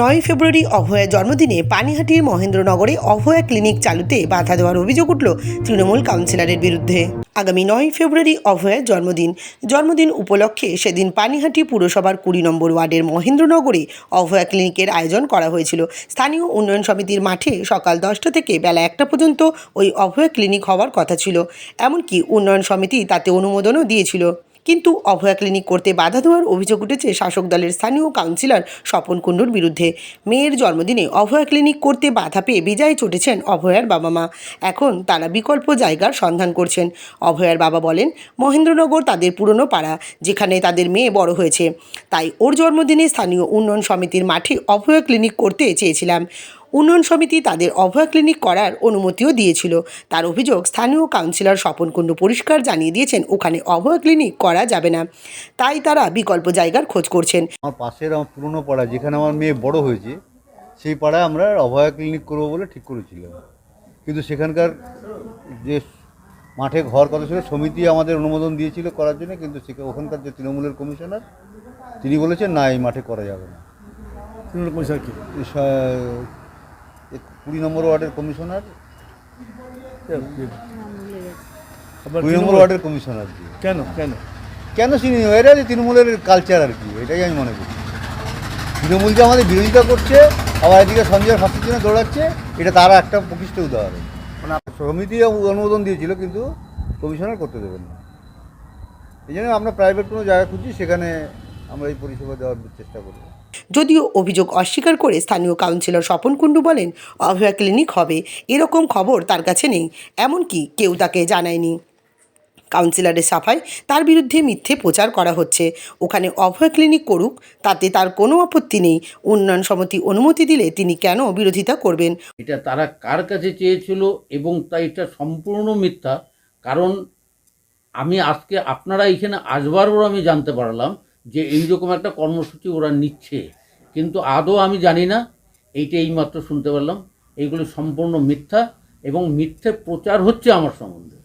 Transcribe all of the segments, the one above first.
নয় ফেব্রুয়ারি অভয়ের জন্মদিনে পানিহাটির মহেন্দ্রনগরে অভয়া ক্লিনিক চালুতে বাধা দেওয়ার অভিযোগ উঠল তৃণমূল কাউন্সিলরের বিরুদ্ধে। আগামী নয় ফেব্রুয়ারি অভয়ের জন্মদিন। জন্মদিন উপলক্ষে সেদিন পানিহাটি পুরসভার কুড়ি নম্বর ওয়ার্ডের মহেন্দ্রনগরে অভয়া ক্লিনিকের আয়োজন করা হয়েছিল। স্থানীয় উন্নয়ন সমিতির মাঠে সকাল দশটা থেকে বেলা একটা পর্যন্ত ওই অভয়া ক্লিনিক হওয়ার কথা ছিল। এমনকি উন্নয়ন সমিতি তাতে অনুমোদনও দিয়েছিল। কিন্তু অভয়া ক্লিনিক করতে বাধা দেওয়ার অভিযোগ উঠেছে শাসক দলের স্থানীয় কাউন্সিলর স্বপন কুণ্ডুর বিরুদ্ধে। মেয়ের জন্মদিনে অভয়া ক্লিনিক করতে বাধা পেয়ে বিজয় চটেছেন অভয়ার বাবা মা। এখন তারা বিকল্প জায়গার সন্ধান করছেন। অভয়ার বাবা বলেন, মহেন্দ্রনগর তাদের পুরনো পাড়া, যেখানে তাদের মেয়ে বড় হয়েছে। তাই ওর জন্মদিনে স্থানীয় উন্নয়ন সমিতির মাঠে অভয়া ক্লিনিক করতে চেয়েছিলাম। উন্নয়ন সমিতি তাদের অভয়া ক্লিনিক করার অনুমতিও দিয়েছিল। তার অভিযোগ স্থানীয় কাউন্সিলর স্বপন কুণ্ডু পরিষ্কার জানিয়ে দিয়েছেন ওখানে অভয়া ক্লিনিক করা যাবে না। তাই তারা বিকল্প জায়গার খোঁজ করছেন। আমার পাশের আমার পুরনো পাড়া যেখানে আমার মেয়ে বড় হয়েছে সেই পাড়ায় আমরা অভয়া ক্লিনিক করব বলে ঠিক করেছিলাম। কিন্তু সেখানকার যে মাঠে ঘর কথা ছিল সমিতি আমাদের অনুমোদন দিয়েছিল করার জন্য কিন্তু সেখানে ওখানকার যে তৃণমূলের কমিশনার তিনি বলেছেন না এই মাঠে করা যাবে না। তৃণমূল কমিশনার কি? কুড়ি নম্বর ওয়ার্ডের কমিশনার? কুড়ি নম্বর ওয়ার্ডের কমিশনার কেন? কেন? কেন চিনি যে তৃণমূলের কালচার আর কি এটাই আমি মনে করি। তৃণমূল যে আমাদের বিরোধিতা করছে আবার এদিকে সঞ্জয় ফাঁসির জন্য দৌড়াচ্ছে এটা তারা একটা প্রকৃষ্ট উদাহরণ। মানে সমিতি অনুমোদন দিয়েছিল কিন্তু কমিশনার করতে দেবেন না। এই জন্য আমরা প্রাইভেট কোনো জায়গা খুঁজছি সেখানে আমরা এই পরিষেবা দেওয়ার চেষ্টা করব। যদিও অভিযোগ অস্বীকার করে স্থানীয় কাউন্সিলর স্বপন কুণ্ডু বলেন, অভয়া ক্লিনিক হবে, এরকম খবর তার কাছে নেই, এমনকি কেউ তাকে জানায়নি। কাউন্সিলরের সাফাই, তার বিরুদ্ধে মিথ্যে প্রচার করা হচ্ছে। ওখানে অভয় ক্লিনিক করুক, তাতে তার কোনো আপত্তি নেই। উন্নয়ন সমিতি অনুমতি দিলে তিনি কেন বিরোধিতা করবেন? এটা তারা কার কাছে চেয়েছিল এবং তাই এটা সম্পূর্ণ মিথ্যা। কারণ আমি আজকে, আপনারা এখানে আসবার পর আমি জানতে পারলাম যে এইরকম একটা কর্মসূচি ওরা নিচ্ছে। কিন্তু আদৌ আমি জানি না এইটা এইমাত্র শুনতে পারলাম। এইগুলো সম্পূর্ণ মিথ্যা এবং মিথ্যে প্রচার হচ্ছে আমার সম্বন্ধে।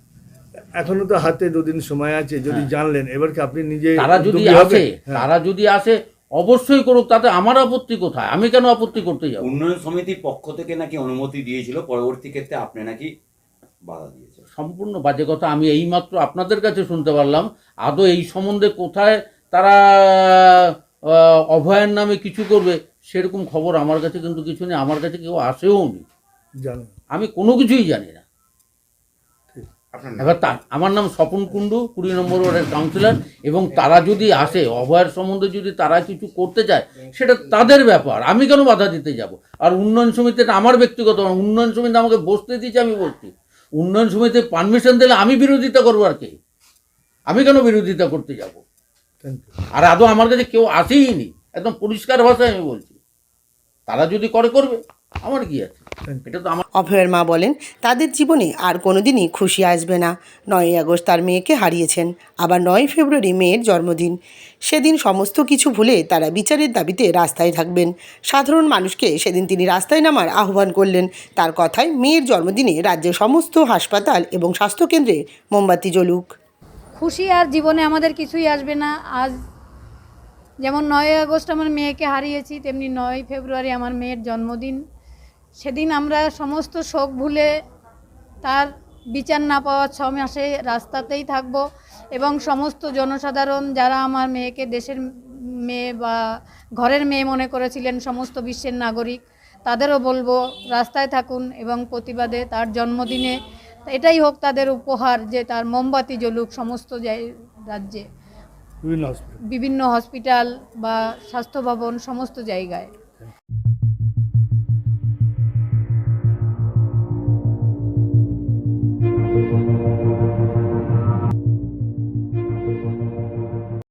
এখনও তো হাতে দুদিন সময় আছে যদি জানলেন এবার কি আপনি নিজে তারা যদি আসে হ্যাঁ। তারা যদি আসে অবশ্যই করুক তাতে আমার আপত্তি কোথায়? আমি কেন আপত্তি করতে যাব? উন্নয়ন সমিতির পক্ষ থেকে নাকি অনুমতি দিয়েছিল পরবর্তী ক্ষেত্রে আপনি নাকি বাধা দিয়েছেন। সম্পূর্ণ বাজে কথা আমি এইমাত্র আপনাদের কাছে শুনতে পারলাম। আদৌ এই সম্বন্ধে কোথায় তারা অভয়ের নামে কিছু করবে সেরকম খবর আমার কাছে কিন্তু কিছু নেই আমার কাছে কেউ আসেও নি। আমি কোনো কিছুই জানি না। এবার তা আমার নাম স্বপন কুণ্ডু কুড়ি নম্বর ওয়ার্ডের কাউন্সিলর এবং তারা যদি আসে অভয়ের সম্বন্ধে যদি তারা কিছু করতে চায় সেটা তাদের ব্যাপার আমি কেন বাধা দিতে যাব? আর উন্নয়ন সমিতিটা আমার ব্যক্তিগত উন্নয়ন সমিতি আমাকে বসতে দিয়েছে আমি বলছি উন্নয়ন সমিতি পারমিশন দিলে আমি বিরোধিতা করব আর কি? আমি কেন বিরোধিতা করতে যাব? আর আদৌ আমার কাছে কেউ আসেই নি একদম পরিষ্কার ভাষায় আমি বলছি। তারা যদি করে করবে। আমার কি আছে? এটা তো আমার অভয়ের মা বলেন তাদের জীবনে আর কোনোদিনই খুশি আসবে না। নয়ই আগস্ট তার মেয়েকে হারিয়েছেন। আবার নয় ফেব্রুয়ারি মেয়ের জন্মদিন। সেদিন সমস্ত কিছু ভুলে তারা বিচারের দাবিতে রাস্তায় থাকবেন। সাধারণ মানুষকে সেদিন তিনি রাস্তায় নামার আহ্বান করলেন। তার কথায় মেয়ের জন্মদিনে রাজ্যের সমস্ত হাসপাতাল এবং স্বাস্থ্যকেন্দ্রে মোমবাতি জ্বলুক। খুশি আর জীবনে আমাদের কিছুই আসবে না। আজ যেমন নয় আগস্ট আমার মেয়েকে হারিয়েছি, তেমনি নয় ফেব্রুয়ারি আমার মেয়ের জন্মদিন। সেদিন আমরা সমস্ত শোক ভুলে তার বিচার না পাওয়া ছ মাসে রাস্তাতেই থাকব এবং সমস্ত জনসাধারণ যারা আমার মেয়েকে দেশের মেয়ে বা ঘরের মেয়ে মনে করেছিলেন, সমস্ত বিশ্বের নাগরিক, তাদেরও বলব, রাস্তায় থাকুন এবং প্রতিবাদে তার জন্মদিনে এটাই হোক তাদের উপহার যে তার মোমবাতি জ্বলুক সমস্ত জায়- রাজ্যে। বিভিন্ন হসপিটাল বা স্বাস্থ্য ভবন সমস্ত জায়গায়।